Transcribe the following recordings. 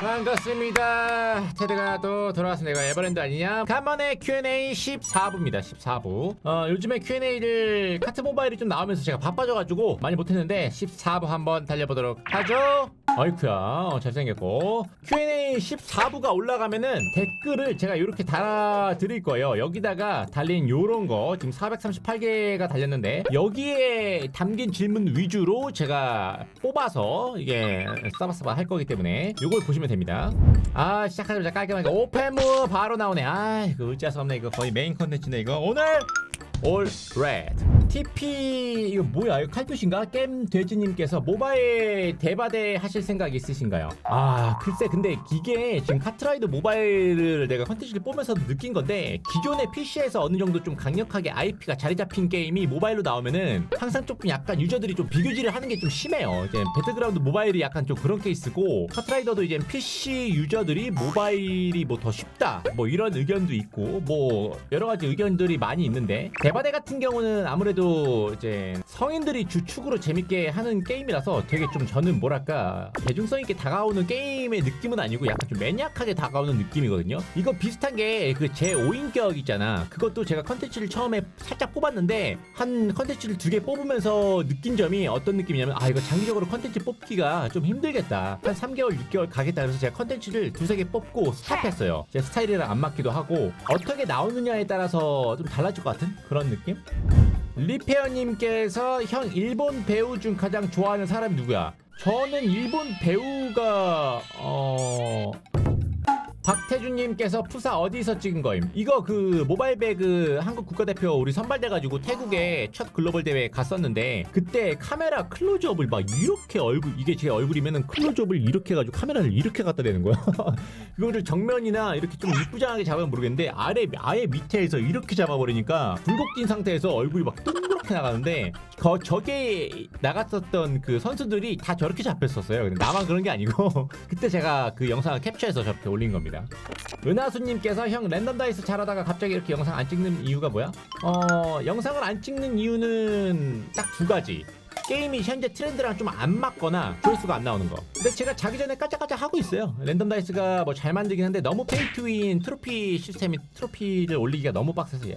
반갑습니다. 테드가 또 돌아왔습니다. 이거 에버랜드 아니냐? 간만에 Q&A 14부입니다. 14부. 어, 요즘에 Q&A를 카트 모바일이 좀 나오면서 제가 바빠져가지고 많이 못했는데 14부 한번 달려보도록 하죠. 어이쿠야, 어, 잘생겼고. Q&A 14부가 올라가면은 댓글을 제가 이렇게 달아 드릴 거예요. 여기다가 달린 요런 거, 지금 438개가 달렸는데, 여기에 담긴 질문 위주로 제가 뽑아서 이게 싸바싸바 할 거기 때문에 요걸 보시면 됩니다. 아, 시작하자마자 깔끔하게 오펜무 바로 나오네. 아, 이거 어찌할 수 없네. 이거 거의 메인 컨텐츠네, 이거. 오늘 올 레드 TP 이거 뭐야 이거 칼투신가 겜 돼지님께서 모바일 대바대 하실 생각 있으신가요? 아 글쎄 근데 이게 지금 카트라이더 모바일을 내가 컨텐츠를 보면서 느낀 건데 기존의 PC에서 어느 정도 좀 강력하게 IP가 자리 잡힌 게임이 모바일로 나오면은 항상 조금 약간 유저들이 좀 비교질을 하는 게 좀 심해요. 이제 배틀그라운드 모바일이 약간 좀 그런 케이스고 카트라이더도 이제 PC 유저들이 모바일이 뭐 더 쉽다 뭐 이런 의견도 있고 뭐 여러 가지 의견들이 많이 있는데 대바대 같은 경우는 아무래도 이제 성인들이 주축으로 재밌게 하는 게임이라서 되게 좀 저는 뭐랄까 대중성 있게 다가오는 게임의 느낌은 아니고 약간 좀 매니악하게 다가오는 느낌이거든요. 이거 비슷한 게 그 제 5인격 있잖아. 그것도 제가 컨텐츠를 처음에 살짝 뽑았는데 한 컨텐츠를 두 개 뽑으면서 느낀 점이 어떤 느낌이냐면 아 이거 장기적으로 컨텐츠 뽑기가 좀 힘들겠다. 한 3개월 6개월 가겠다. 그래서 제가 컨텐츠를 두세 개 뽑고 스탑했어요. 제 스타일이랑 안 맞기도 하고 어떻게 나오느냐에 따라서 좀 달라질 것 같은 그런 느낌? 리페어님께서 형 일본 배우 중 가장 좋아하는 사람이 누구야? 저는 일본 배우가 어 박태준님께서 푸사 어디서 찍은 거임? 이거 그 모바일 배그 한국 국가대표 우리 선발돼가지고 태국에 첫 글로벌 대회 갔었는데 그때 카메라 클로즈업을 막 이렇게 얼굴 이게 제 얼굴이면은 클로즈업을 이렇게 해가지고 카메라를 이렇게 갖다 대는 거야. 그거를 정면이나 이렇게 좀 이쁘장하게 잡으면 모르겠는데 아래 아예 밑에서 이렇게 잡아버리니까 굴곡진 상태에서 얼굴이 막 동그랗게 나가는데 거, 저게 나갔었던 그 선수들이 다 저렇게 잡혔었어요. 나만 그런 게 아니고 그때 제가 그 영상을 캡처해서 저렇게 올린 겁니다. 은하수님께서 형 랜덤 다이스 잘하다가 갑자기 이렇게 영상 안 찍는 이유가 뭐야? 어 영상을 안 찍는 이유는 딱 두 가지. 게임이 현재 트렌드랑 좀 안 맞거나 조회수가 안 나오는 거. 근데 제가 자기 전에 까짝까짝 하고 있어요. 랜덤 다이스가 뭐 잘 만들긴 한데 너무 페이투윈 트로피 시스템이 트로피를 올리기가 너무 빡세서 예.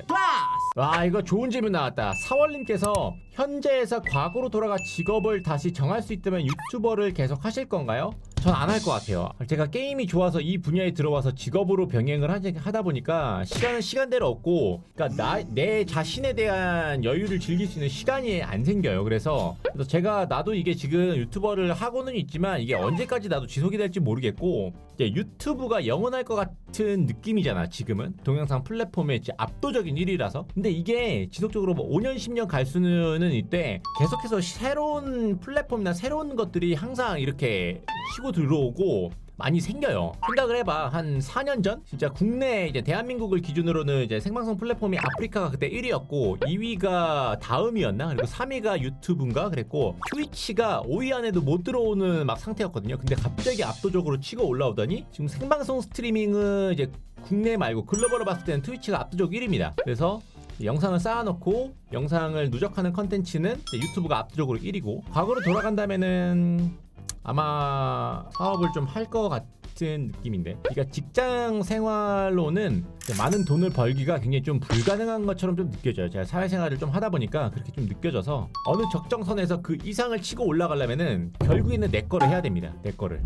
와 이거 좋은 질문 나왔다. 사월님께서 현재에서 과거로 돌아가 직업을 다시 정할 수 있다면 유튜버를 계속 하실 건가요? 전 안 할 것 같아요. 제가 게임이 좋아서 이 분야에 들어와서 직업으로 병행을 하다 보니까 시간은 시간대로 없고, 그러니까 나, 내 자신에 대한 여유를 즐길 수 있는 시간이 안 생겨요. 그래서, 그래서 제가 나도 이게 지금 유튜버를 하고는 있지만 이게 언제까지 나도 지속이 될지 모르겠고, 이제 유튜브가 영원할 것 같은 느낌이잖아. 지금은 동영상 플랫폼의 이제 압도적인 1위라서. 근데 이게 지속적으로 뭐 5년 10년 갈 수는 있대. 계속해서 새로운 플랫폼이나 새로운 것들이 항상 이렇게 치고 들어오고 많이 생겨요. 생각을 해봐. 한 4년 전? 진짜 국내 이제 대한민국을 기준으로는 이제 생방송 플랫폼이 아프리카가 그때 1위였고 2위가 다음이었나? 그리고 3위가 유튜브인가? 그랬고 트위치가 5위 안에도 못 들어오는 막 상태였거든요. 근데 갑자기 압도적으로 치고 올라오더니 지금 생방송 스트리밍은 이제 국내 말고 글로벌로 봤을 때는 트위치가 압도적 1위입니다. 그래서 영상을 쌓아놓고 영상을 누적하는 컨텐츠는 유튜브가 압도적으로 1위고 과거로 돌아간다면은 아마 사업을 좀 할 것 같 은 느낌인데 그러니까 직장 생활로는 많은 돈을 벌기가 굉장히 좀 불가능한 것처럼 좀 느껴져요 제가 사회생활을 좀 하다 보니까 그렇게 좀 느껴져서 어느 적정선에서 그 이상을 치고 올라가려면은 결국에는 내 거를 해야 됩니다 내 거를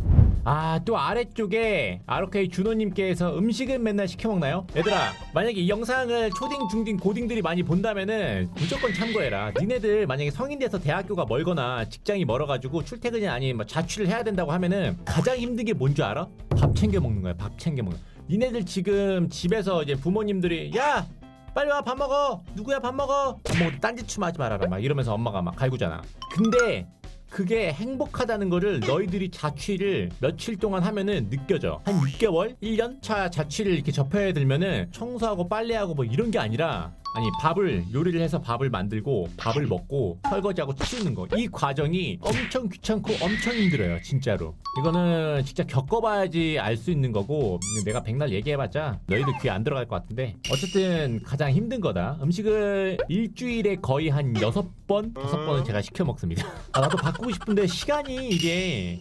아 또 아래쪽에 ROK 준호님께서 음식은 맨날 시켜 먹나요? 얘들아 만약에 이 영상을 초딩 중딩 고딩들이 많이 본다면은 무조건 참고해라 니네들 만약에 성인 돼서 대학교가 멀거나 직장이 멀어가지고 출퇴근이 아닌 뭐 자취를 해야 된다고 하면은 가장 힘든 게 뭔 줄 알아? 밥 챙겨 먹는 거야 밥 챙겨 먹는. 니네들 지금 집에서 이제 부모님들이 야 빨리 와 밥 먹어. 누구야 밥 먹어. 밥 먹어 딴짓춤 하지 말아라 막 이러면서 엄마가 막 갈구잖아. 근데 그게 행복하다는 거를 너희들이 자취를 며칠 동안 하면은 느껴져. 한 6개월 1년 차 자취를 이렇게 접해야 들면은 청소하고 빨래하고 뭐 이런 게 아니라 아니 밥을 요리를 해서 밥을 만들고 밥을 먹고 설거지하고 치우는 거 이 과정이 엄청 귀찮고 엄청 힘들어요 진짜로 이거는 진짜 겪어봐야지 알 수 있는 거고 내가 백날 얘기해봤자 너희들 귀에 안 들어갈 것 같은데 어쨌든 가장 힘든 거다 음식을 일주일에 거의 한 여섯 번 다섯 번은 제가 시켜 먹습니다 아, 나도 바꾸고 싶은데 시간이 이게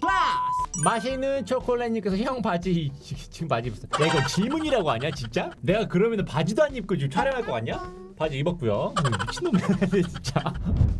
맛있는 초콜릿님께서 형 바지 지- 지금 바지 입었어. 야 이거 질문이라고 아니야 진짜? 내가 그러면 바지도 안 입고 지금 촬영할 거 같냐? 바지 입었고요. 음, 미친놈이네 진짜.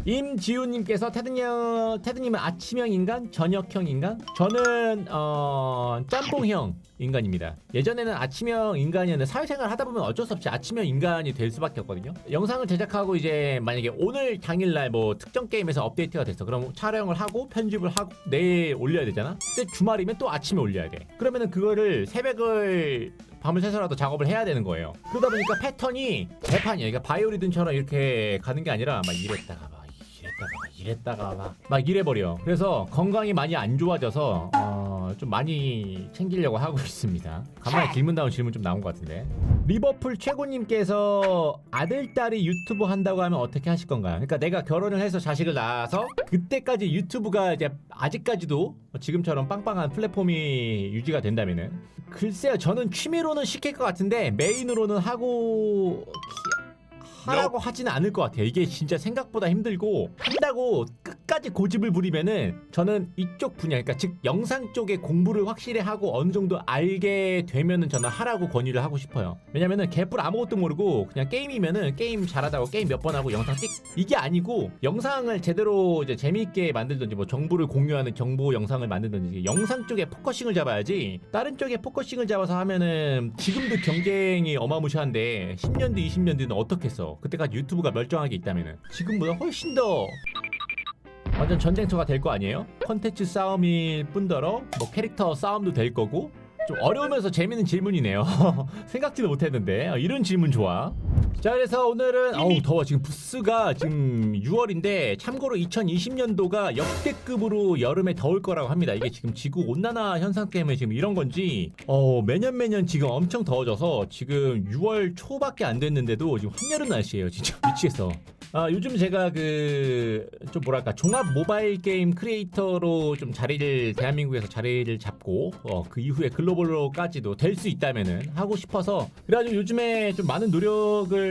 임지우님께서 테드님 테드님은 아침형 인간, 저녁형 인간? 저는 어 짬뽕형 인간입니다. 예전에는 아침형 인간이었는데 사회생활 하다 보면 어쩔 수 없이 아침형 인간이 될 수밖에 없거든요. 영상을 제작하고 이제 만약에 오늘 당일날 뭐 특정 게임에서 업데이트가 됐어. 그럼 촬영을 하고 편집을 하고 내일 올려야 되잖아. 근데 주말이면 또 아침에 올려야 돼. 그러면은 그거를 새벽을 밤을 새서라도 작업을 해야 되는 거예요. 그러다 보니까 패턴이 개판이야. 그러니까 바이오리듬처럼 이렇게 가는 게 아니라 막 이랬다가 막 이랬다가 막 이랬다가 막, 막 이래버려. 그래서 건강이 많이 안 좋아져서 어, 좀 많이 챙기려고 하고 있습니다. 간만에 질문다운 질문 좀 나온 것 같은데. 리버풀 최고님께서 아들 딸이 유튜브 한다고 하면 어떻게 하실 건가요? 그러니까 내가 결혼을 해서 자식을 낳아서 그때까지 유튜브가 이제 아직까지도 지금처럼 빵빵한 플랫폼이 유지가 된다면은 글쎄요 저는 취미로는 시킬 것 같은데 메인으로는 하고 하라고 하지는 않을 것 같아요. 이게 진짜 생각보다 힘들고 한다고 끝까지 고집을 부리면은 저는 이쪽 분야, 그러니까 즉 영상 쪽에 공부를 확실히 하고 어느 정도 알게 되면은 저는 하라고 권유를 하고 싶어요. 왜냐면은 개뿔 아무것도 모르고 그냥 게임이면은 게임 잘하다고 게임 몇 번 하고 영상 찍 이게 아니고 영상을 제대로 이제 재미있게 만들든지 뭐 정보를 공유하는 정보 영상을 만들든지 영상 쪽에 포커싱을 잡아야지 다른 쪽에 포커싱을 잡아서 하면은 지금도 경쟁이 어마무시한데 10년 뒤 20년 뒤는 어떻겠어 그때까지 유튜브가 멀쩡하게 있다면은 지금보다 훨씬 더 완전 전쟁터가 될 거 아니에요? 컨텐츠 싸움일 뿐더러 뭐 캐릭터 싸움도 될 거고 좀 어려우면서 재밌는 질문이네요. 생각지도 못했는데 어, 이런 질문 좋아. 자 그래서 오늘은 어우 더워 지금 부스가 지금 6월인데 참고로 2020년도가 역대급으로 여름에 더울 거라고 합니다. 이게 지금 지구 온난화 현상 때문에 지금 이런 건지 어 매년 매년 지금 엄청 더워져서 지금 6월 초밖에 안 됐는데도 지금 한여름 날씨예요. 진짜 미치겠어. 아 요즘 제가 그 좀 뭐랄까 종합 모바일 게임 크리에이터로 좀 자리를 대한민국에서 자리를 잡고 어, 그 이후에 글로벌로까지도 될 수 있다면은 하고 싶어서 그래가지고 요즘에 좀 많은 노력을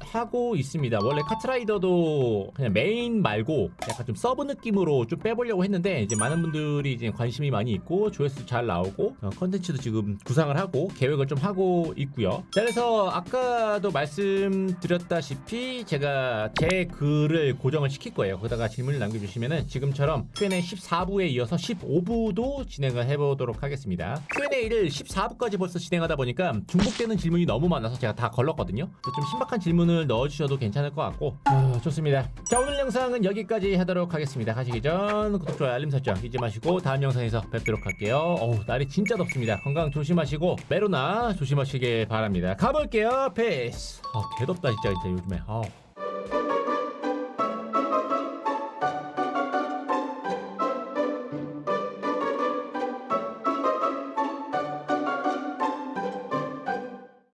하고 있습니다. 원래 카트라이더도 그냥 메인 말고 약간 좀 서브 느낌으로 좀 빼보려고 했는데 이제 많은 분들이 이제 관심이 많이 있고 조회수 잘 나오고 어, 컨텐츠도 지금 구상을 하고 계획을 좀 하고 있고요. 자 그래서 아까도 말씀드렸다시피 제가 제 글을 고정을 시킬 거예요. 거기다가 질문을 남겨주시면은 지금처럼 Q&A 14부에 이어서 15부도 진행을 해보도록 하겠습니다. Q&A를 14부까지 벌써 진행하다 보니까 중복되는 질문이 너무 많아서 제가 다 걸렀거든요. 좀 신박한 질문을 넣어주셔도 괜찮을 것 같고 아, 좋습니다. 자 오늘 영상은 여기까지 하도록 하겠습니다. 가시기 전 구독, 좋아요, 알림 설정 잊지 마시고 다음 영상에서 뵙도록 할게요. 어우 날이 진짜 덥습니다. 건강 조심하시고 메로나 조심하시길 바랍니다. 가볼게요. 페이스. 아 개덥다 진짜 진짜 요즘에. 아우.